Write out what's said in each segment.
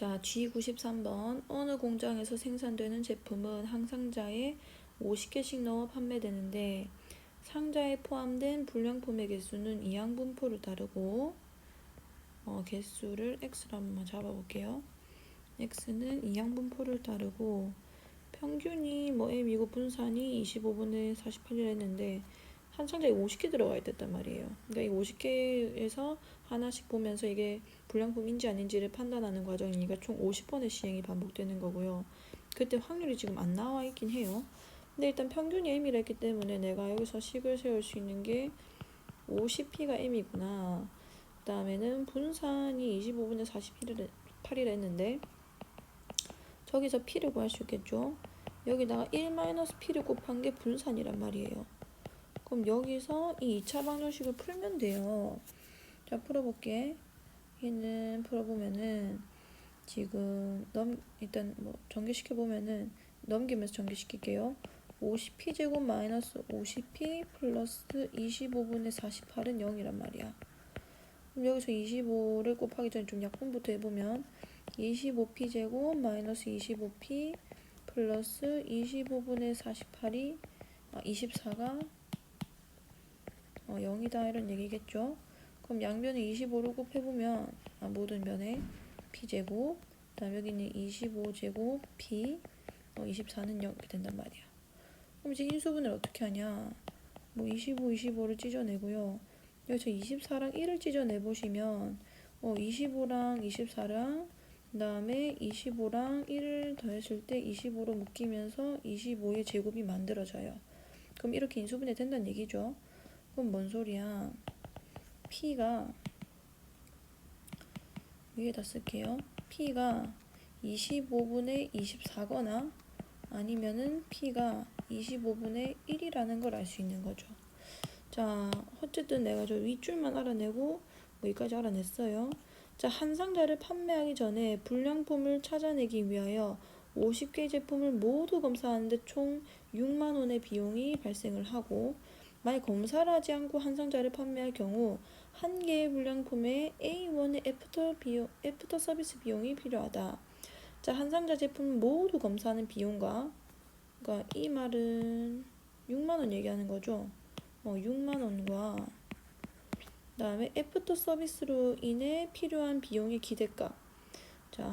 자, G93번. 어느 공장에서 생산되는 제품은 한 상자에 50개씩 넣어 판매되는데 상자에 포함된 불량품의 개수는 이항 분포를 따르고 어, 개수를 x로 한번 잡아볼게요. x는 이항 분포를 따르고 평균이 뭐 m이고 분산이 25분의 48이라 했는데 한 상자에 50개 들어가 있단 말이에요. 그러니까 이 50개에서 하나씩 보면서 이게 불량품인지 아닌지를 판단하는 과정이니까 총 50번의 시행이 반복되는 거고요. 그때 확률이 지금 안 나와 있긴 해요. 근데 일단 평균이 m이라 했기 때문에 내가 여기서 식을 세울 수 있는 게 50p가 m이구나. 그 다음에는 분산이 25분의 48이라 했는데 저기서 p를 구할 수 있겠죠. 여기다가 1-p를 곱한 게 분산이란 말이에요. 그럼 여기서 이 2차 방정식을 풀면 돼요. 자, 풀어볼게. 얘는 풀어보면은 지금 넘 일단 뭐 전개시켜 보면은 넘기면서 전개시킬게요. 50p 제곱 마이너스 50p 플러스 25분의 48은 0이란 말이야. 그럼 여기서 25를 곱하기 전에 좀 약분부터 해보면 25p 제곱 마이너스 25p 플러스 25분의 48이 아, 24가 어, 0이다 이런 얘기겠죠. 그럼 양변에 25를 곱해보면 아, 모든 변에 p제곱 그다음 여기는 25제곱 p 어, 24는 0 이렇게 된단 말이야. 그럼 이제 인수분해를 어떻게 하냐? 뭐 25, 25를 찢어내고요. 여기서 24랑 1을 찢어내 보시면 어, 25랑 24랑 그 다음에 25랑 1을 더했을 때 25로 묶이면서 25의 제곱이 만들어져요. 그럼 이렇게 인수분해 된다는 얘기죠. 그럼 뭔 소리야? P가 위에다 쓸게요. P가 25분의 24거나 아니면은 P가 25분의 1이라는 걸 알 수 있는 거죠. 자, 어쨌든 내가 저 윗줄만 알아내고 여기까지 알아냈어요. 자, 한 상자를 판매하기 전에 불량품을 찾아내기 위하여 50개 제품을 모두 검사하는데 총 6만 원의 비용이 발생을 하고 만약 검사를 하지 않고 한 상자를 판매할 경우 한 개의 불량품에 A1의 애프터 비용, 애프터 서비스 비용이 필요하다. 자, 한 상자 제품 모두 검사하는 비용과 그러니까 이 말은 6만 원 얘기하는 거죠. 어, 6만 원과 그다음에 애프터 서비스로 인해 필요한 비용의 기대값. 자,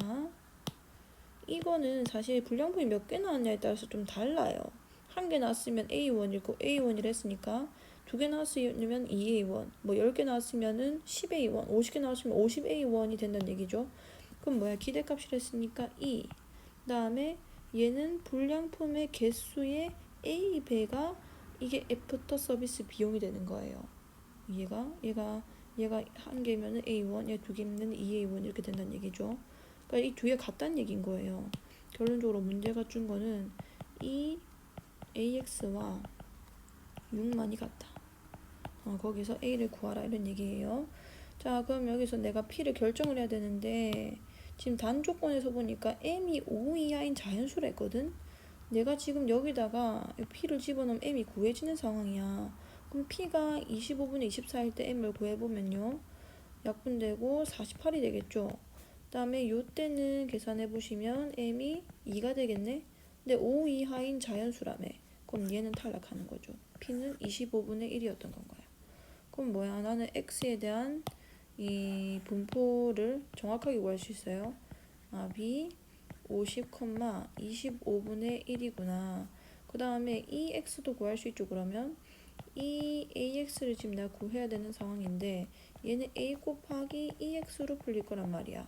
이거는 사실 불량품이 몇 개 나왔냐에 따라서 좀 달라요. 한 개 나왔으면 A1이고 A1이라 했으니까 두 개 나왔으면 2A1, 뭐 10개 나왔으면은 10A1, 50개 나왔으면 50A1이 된다는 얘기죠. 그럼 뭐야? 기대값이라 했으니까 2. 그다음에 얘는 불량품의 개수의 A배가 이게 애프터 서비스 비용이 되는 거예요. 얘가 얘가 얘가 한 개면은 A1, 얘 두 개면 2A1 이렇게 된다는 얘기죠. 그러니까 이 두 개 같다는 얘기인 거예요. 결론적으로 문제가 준 거는 이 AX와 6만이 같다. 어, 거기서 A를 구하라 이런 얘기예요. 자, 그럼 여기서 내가 P를 결정을 해야 되는데 지금 단 조건에서 보니까 M이 5 이하인 자연수라 했거든. 내가 지금 여기다가 P를 집어넣으면 M이 구해지는 상황이야. 그럼 P가 25분의 24일 때 M을 구해보면요. 약분되고 48이 되겠죠. 그 다음에 요 때는 계산해 보시면 M이 2가 되겠네. 근데 5 이하인 자연수라며. 그럼 얘는 탈락하는 거죠. P는 25분의 1이었던 건가요. 그럼 뭐야? 나는 X에 대한 이 분포를 정확하게 구할 수 있어요. 아, B 50, 25분의 1이구나. 그 다음에 이 X도 구할 수 있죠. 그러면 이 AX를 지금 내가 구해야 되는 상황인데 얘는 A 곱하기 EX로 풀릴 거란 말이야.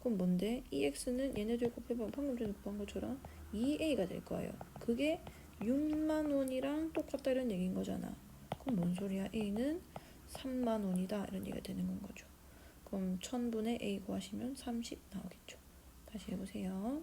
그럼 뭔데? EX는 얘네들 곱해보면 방금 전에 곱한 것처럼 2A가 될 거예요. 그게 6만 원이랑 똑같다 이런 얘기인 거잖아. 그럼 뭔 소리야? A는 3만 원이다 이런 얘기가 되는 건 거죠. 그럼 1000분의 A 구하시면 30 나오겠죠. 다시 해보세요.